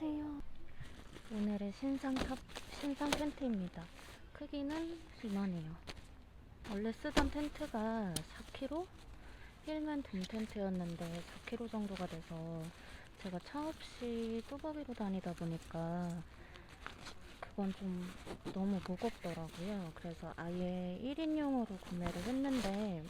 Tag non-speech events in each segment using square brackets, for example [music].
안녕하세요. 오늘의 신상 탑, 신상 텐트입니다. 크기는 이만해요. 원래 쓰던 텐트가 4kg? 힐맨 돔 텐트였는데 4kg 정도가 돼서 제가 차 없이 뚜벅이로 다니다 보니까 그건 좀 너무 무겁더라고요. 그래서 아예 1인용으로 구매를 했는데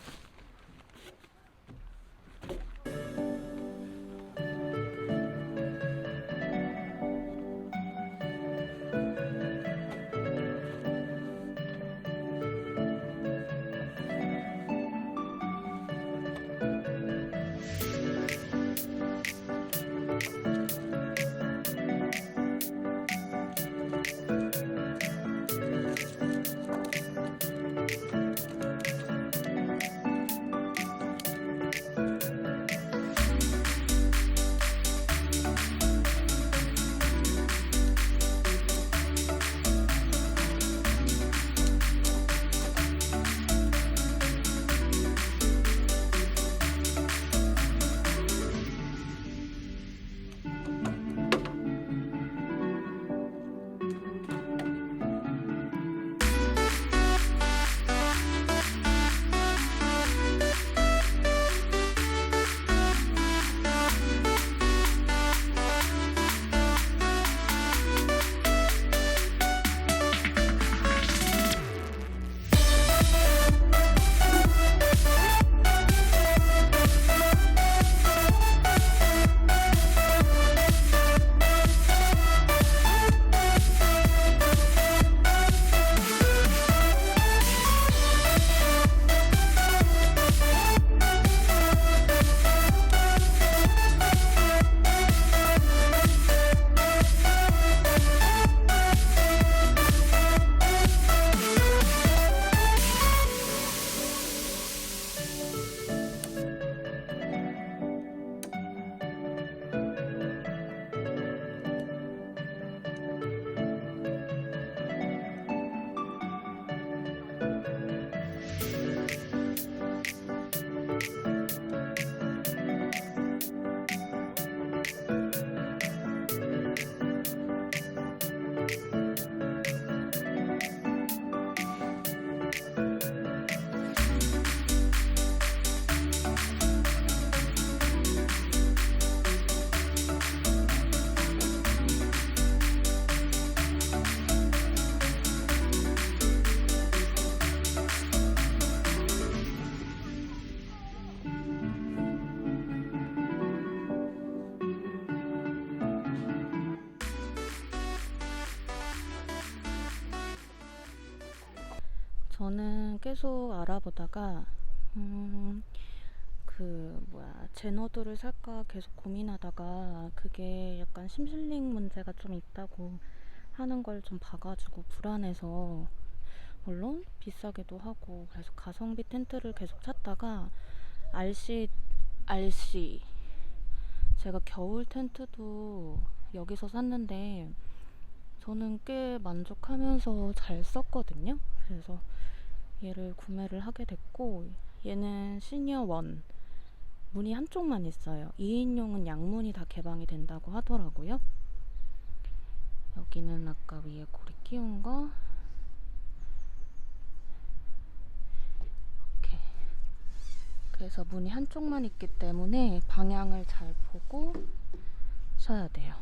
저는 계속 알아보다가 음, 그 뭐야 제너드를 살까 계속 고민하다가 그게 약간 심실링 문제가 좀 있다고 하는 걸 좀 봐가지고 불안해서 물론 비싸기도 하고 그래서 가성비 텐트를 계속 찾다가 RC RC 제가 겨울 텐트도 여기서 샀는데 저는 꽤 만족하면서 잘 썼거든요. 그래서 얘를 구매를 하게 됐고 얘는 시니어 원 문이 한쪽만 있어요. 2인용은 양문이 다 개방이 된다고 하더라고요. 여기는 아까 위에 고리 끼운 거 이렇게 그래서 문이 한쪽만 있기 때문에 방향을 잘 보고 서야 돼요.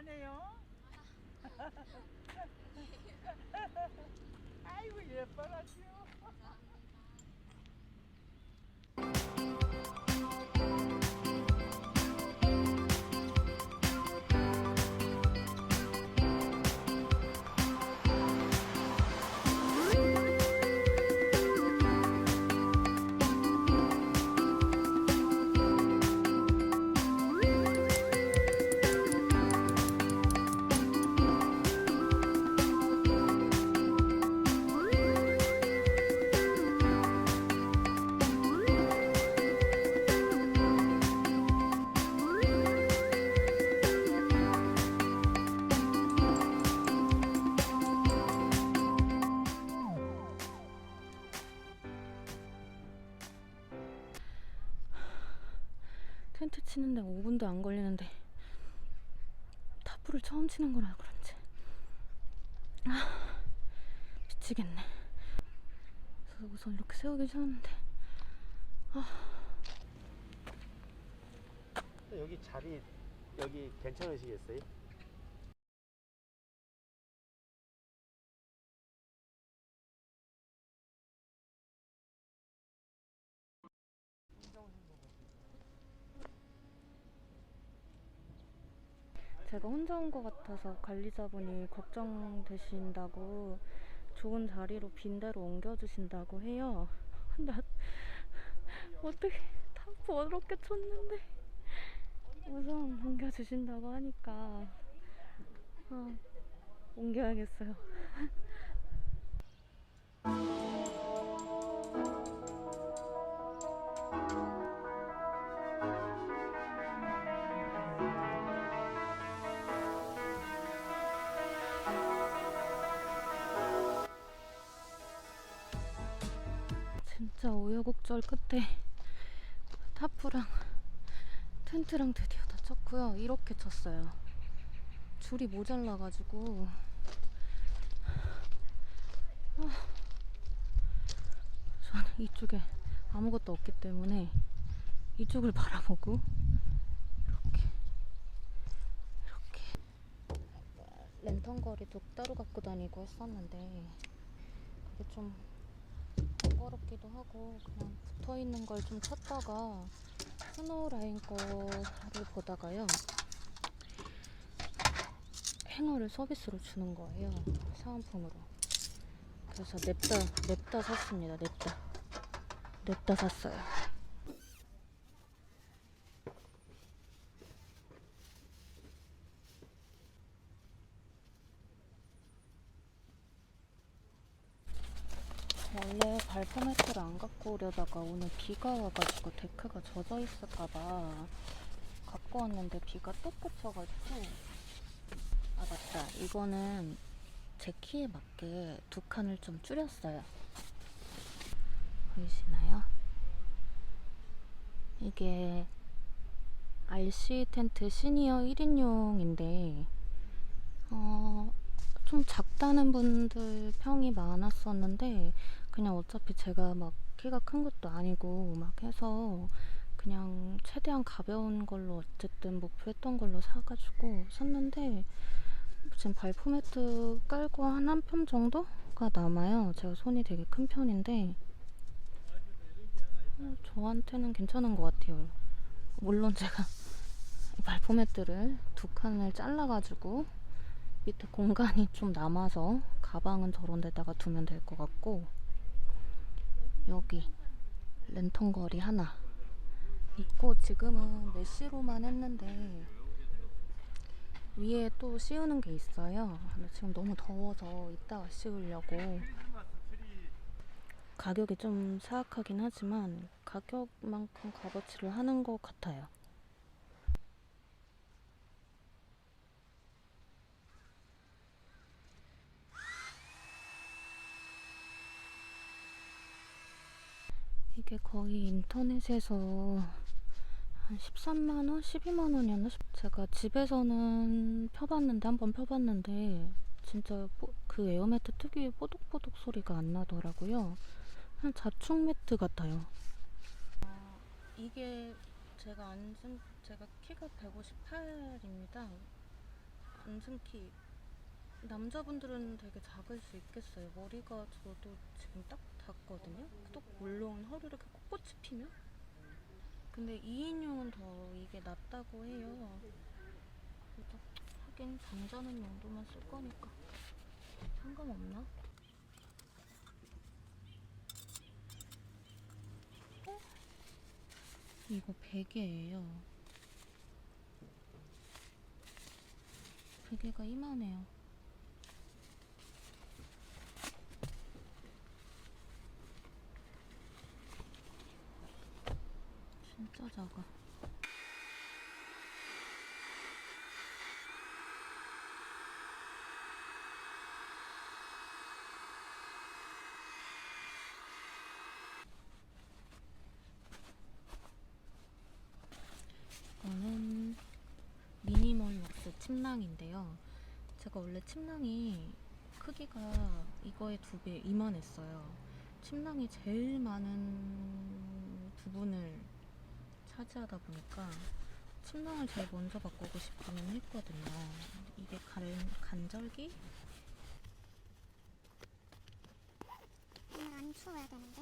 잘하네요. [laughs] 아이고 예뻐라지요. 텐트 치는데 5분도 안 걸리는데 타프를 처음 치는 거라 그런지. 아 미치겠네. 그래서 우선 이렇게 세우긴 세웠는데. 여기 자리 여기 괜찮으시겠어요? 제가 혼자 온 것 같아서 관리자분이 걱정되신다고 좋은 자리로 빈 대로 옮겨주신다고 해요. [laughs] 근데 어떻게 타프 어렵게 쳤는데 우선 옮겨주신다고 하니까 아, 옮겨야겠어요. [laughs] 진짜 우여곡절 끝에 타프랑 텐트랑 드디어 다 쳤고요. 이렇게 쳤어요. 줄이 모자라가지고 아, 저는 이쪽에 아무것도 없기 때문에 이쪽을 바라보고 이렇게 이렇게 랜턴 거리 도 따로 갖고 다니고 했었는데 그게 좀 번거롭기도 하고 그냥 붙어 있는 걸 좀 찾다가 스노우 라인 거를 보다가요. 행어를 서비스로 주는 거예요 사은품으로. 그래서 냅다 냅다 샀습니다 냅다. 냅다 샀어요 원래 발포 매트를 안 갖고 오려다가 오늘 비가 와가지고 데크가 젖어 있을까봐 갖고 왔는데 비가 또 그쳐가지고. 아 맞다. 이거는 제 키에 맞게 두 칸을 좀 줄였어요. 보이시나요? 이게 RC 텐트 시니어 1인용인데 어, 좀 작다는 분들 평이 많았었는데 그냥 어차피 제가 막 키가 큰 것도 아니고 막 해서 그냥 최대한 가벼운 걸로 어쨌든 목표했던 걸로 사가지고 샀는데 지금 발포 매트 깔고 한 한 편 정도가 남아요. 제가 손이 되게 큰 편인데 어, 저한테는 괜찮은 것 같아요. 물론 제가 이 발포 매트를 두 칸을 잘라가지고 밑에 공간이 좀 남아서 가방은 저런 데다가 두면 될 것 같고 여기 랜턴 거리 하나 있고 지금은 메쉬로만 했는데 위에 또 씌우는 게 있어요. 지금 너무 더워서 이따가 씌우려고 가격이 좀 사악하긴 하지만 가격만큼 값어치를 하는 것 같아요. 이게 거의 인터넷에서 한 13만원? 12만원이었나? 제가 집에서는 펴봤는데, 한번 펴봤는데, 진짜 뽀- 그 에어매트 특유의 뽀독뽀독 소리가 안 나더라고요. 그냥 자충 매트 같아요. 이게 제가 앉은, 제가 키가 158입니다. 앉은 키 남자분들은 되게 작을 수 있겠어요. 머리가 저도 지금 딱 닿거든요. 또 물론 허리 이렇게 꼿꼿이 피면? 근데 2인용은 더 이게 낫다고 해요. 하긴 잠자는 용도만 쓸 거니까 상관없나? 어? 이거 베개예요. 베개가 이만해요. 작아. 이거는 미니멀 럭스 침낭인데요. 제가 원래 침낭이 크기가 이거의 두 배 이만했어요. 침낭이 제일 많은 부분을 차지하다 보니까 침낭을 제일 먼저 바꾸고 싶기는 했거든요. 이게 간, 간절기? 오늘 안 추워야 되는데